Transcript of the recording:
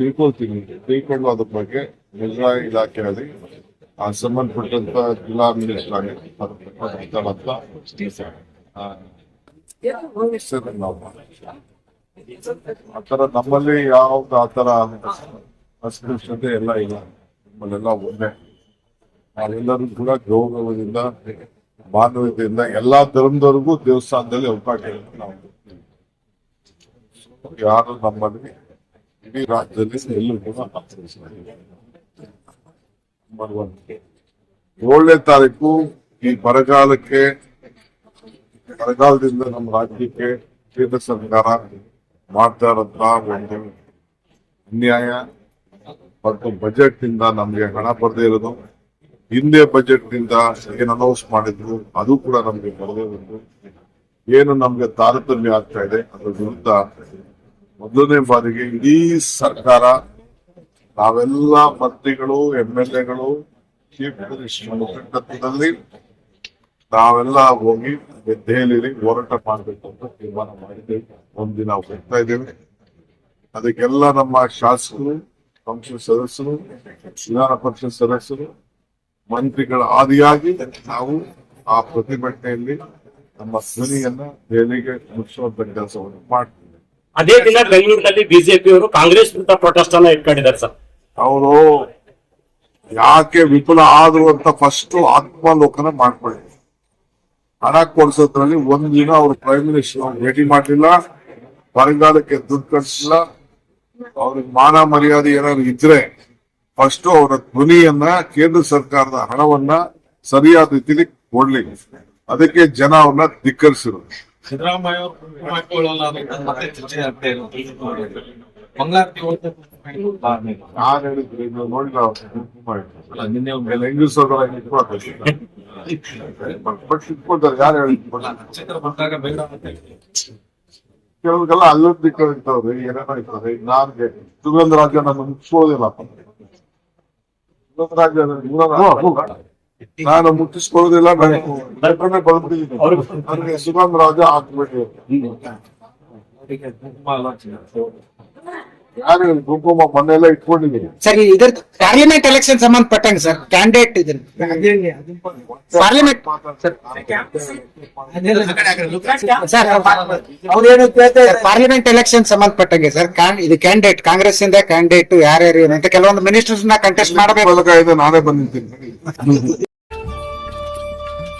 ತಿಳ್ಕೊಳ್ತೀನಿ ತಿಳ್ಕೊಂಡು ಅದ್ರ ಬಗ್ಗೆ ಮುಜರಾಯಿ ಇಲಾಖೆಯಲ್ಲಿ, ಆ ಸಂಬಂಧಪಟ್ಟಂತ ಜಿಲ್ಲಾ ಮಿನಿಸ್ಟರ್ ಆತರ ನಮ್ಮಲ್ಲಿ ಯಾವ್ದು ಆತರ ಅಸ್ಪೃಶ್ಯತೆ ಎಲ್ಲ ಇಲ್ಲ. ನಮ್ಮಲ್ಲೆಲ್ಲ ಒಂದೇ. ನಾವೆಲ್ಲರೂ ಕೂಡ ಗೌರವದಿಂದ ಮಾನವೀಯತೆಯಿಂದ ಎಲ್ಲಾ ಧರ್ಮದವರೆಗೂ ದೇವಸ್ಥಾನದಲ್ಲಿ ಅವಕಾಶ ನಾವು ಯಾರು ನಮ್ಮಲ್ಲಿ ಇಡೀ ರಾಜ್ಯದಲ್ಲಿ ಕೂಡ ಏಳನೇ ತಾರೀಕು ಈ ಬರಗಾಲಕ್ಕೆ, ಬರಗಾಲದಿಂದ ನಮ್ಮ ರಾಜ್ಯಕ್ಕೆ ಕೇಂದ್ರ ಸರ್ಕಾರ ಮಾಡ್ತಾ ಇರೋಂತ ಒಂದು ಅನ್ಯಾಯ ಮತ್ತು ಬಜೆಟ್ನಿಂದ ನಮ್ಗೆ ಹಣ ಬರದೇ ಇರೋದು. ಹಿಂದೆ ಬಜೆಟ್ನಿಂದ ಏನ್ ಅನೌನ್ಸ್ ಮಾಡಿದ್ರು, ಅದು ಕೂಡ ನಮ್ಗೆ ಬರದೇ ಇರೋದು. ಏನು ನಮ್ಗೆ ತಾರತಮ್ಯ ಆಗ್ತಾ ಇದೆ, ಅದ್ರ ವಿರುದ್ಧ ಮೊದಲನೇ ಬಾರಿಗೆ ಇಡೀ ಸರ್ಕಾರ, ನಾವೆಲ್ಲ ಮಂತ್ರಿಗಳು, ಎಂ ಎಲ್ ಎಗಳು ಚೀಫ್ ನಾವೆಲ್ಲ ಹೋಗಿ ದೆಹಲಿಯಲ್ಲಿ ಹೋರಾಟ ಮಾಡಬೇಕು ಅಂತ ತೀರ್ಮಾನ ಮಾಡಿದ್ದೇವೆ ಒಂದಿನ ಹೋಗ್ತಾ ಇದ್ದೇವೆ. ಅದಕ್ಕೆಲ್ಲ ನಮ್ಮ ಶಾಸಕರು ಸಂಸತ್ ಸದಸ್ಯರು, ವಿಧಾನ ಪರಿಷತ್ ಸದಸ್ಯರು, ಮಂತ್ರಿಗಳ ಆದಿಯಾಗಿ ನಾವು ಆ ಪ್ರತಿಭಟನೆಯಲ್ಲಿ ನಮ್ಮ ಧ್ವನಿಯನ್ನ ದೆಹಲಿಗೆ ಮುಚ್ಚುವಂತ ಕೆಲಸವನ್ನು ಮಾಡ್ತೀವಿ. ಅದೇ ದಿನ ಬೆಂಗಳೂರಿನಲ್ಲಿ ಬಿಜೆಪಿ ಅವರು ಕಾಂಗ್ರೆಸ್ ವಿರುದ್ಧ ಪ್ರೊಟೆಸ್ಟ್ ಅನ್ನ ಇಟ್ಕೊಂಡಿದ್ದಾರೆ ಸರ್. ಅವರು ಯಾಕೆ ವಿಫಲ ಆದ್ರು ಅಂತ ಫಸ್ಟ್ ಆತ್ಮಾಲೋಕನ ಮಾಡ್ಕೊಳ್ಳಿ. ಹಣ ಕೊಡ್ಸೋದ್ರಲ್ಲಿ ಒಂದಿನ ಅವರು ಪ್ರೈಮ್ ಮಿನಿಸ್ಟರ್ ಭೇಟಿ ಮಾಡಲಿಲ್ಲ, ಬರಗಾಲಕ್ಕೆ ದುಡ್ಡು ಕಳಿಸಿಲ್ಲ. ಅವ್ರಿಗೆ ಮಾನ ಮರ್ಯಾದೆ ಏನಾದ್ರು ಇದ್ರೆ ಫಸ್ಟ್ ಅವರ ಧ್ವನಿಯನ್ನ ಕೇಂದ್ರ ಸರ್ಕಾರದ ಹಣವನ್ನ ಸರಿಯಾದ ರೀತಿಲಿ ಕೊಡ್ಲಿ. ಅದಕ್ಕೆ ಜನ ಅವ್ರನ್ನ ಧಿಕ್ಕರಿಸಿರು ಸಿದ್ದರಾಮಯ್ಯ ಅವರು ಹಾಕೊಳ್ಳಲ್ಲ ಅಂತ ಮತ್ತೆ ಚರ್ಚೆ ಆಗ್ತಾ ಇರೋದು ಮಂಗಳಾರತಿ ನಾನು ಹೇಳಿದ್ರೆ ನಿನ್ನೆ ಬಟ್ ಇಟ್ಕೊಳ್ತಾರೆ ಯಾರು ಹೇಳಿದ್ರು ಚಿತ್ರ ಬಂದಾಗ ಬೇಡ ಅಂತ. ಕೆಲವ್ರಿಗೆಲ್ಲ ಅಲ್ಲೊಂದು ಇರ್ತವ್ರಿ ಏನೇನೋ ಇರ್ತದೆ ನಾನ್ಗೆ ಸುಗಂಧ ರಾಜ್ಯ ನನ್ನ ಮುಗಿಸ್ಕೊಳ್ಳೋದಿಲ್ಲ ಸುಗಂಧ ರಾಜ್ಯ ನಾನು ಮುಟ್ಟಿಸ್ಕೊಳ್ಳೋದಿಲ್ಲ ನಾನು ನನಗೆ ಸುಗಂಧ ರಾಜ ಹಾಕ್ಬಿಟ್ಟು ಯಾರು ಹೇಳಿ ಕುಂಕುಮ ಮೊನ್ನೆಲ್ಲ ಇಟ್ಕೊಂಡಿದ್ದೀನಿ. ಸರ್ ಇದ್ರ ಪಾರ್ಲಿಮೆಂಟ್ ಎಲೆಕ್ಷನ್ ಸಂಬಂಧಪಟ್ಟಂಗೆ ಸರ್ ಕ್ಯಾಂಡಿಡೇಟ್ ಇದನ್ನ ಪಾರ್ಲಿಮೆಂಟ್ ಸರ್ ಅವ್ರೇನು ಪಾರ್ಲಿಮೆಂಟ್ ಎಲೆಕ್ಷನ್ ಸಂಬಂಧಪಟ್ಟಂಗೆ ಸರ್ ಇದು ಕ್ಯಾಂಡಿಡೇಟ್ ಕಾಂಗ್ರೆಸ್ ಇಂದ ಕ್ಯಾಂಡಿಡೇಟ್ ಯಾರ್ಯಾರು ಅಂತ ಕೆಲವೊಂದು ಮಿನಿಸ್ಟರ್ಸ್ನ ಕಂಟೆಸ್ಟ್ ಮಾಡಬೇಕು. ನಾನೇ ಬಂದಿದ್ದೀನಿ.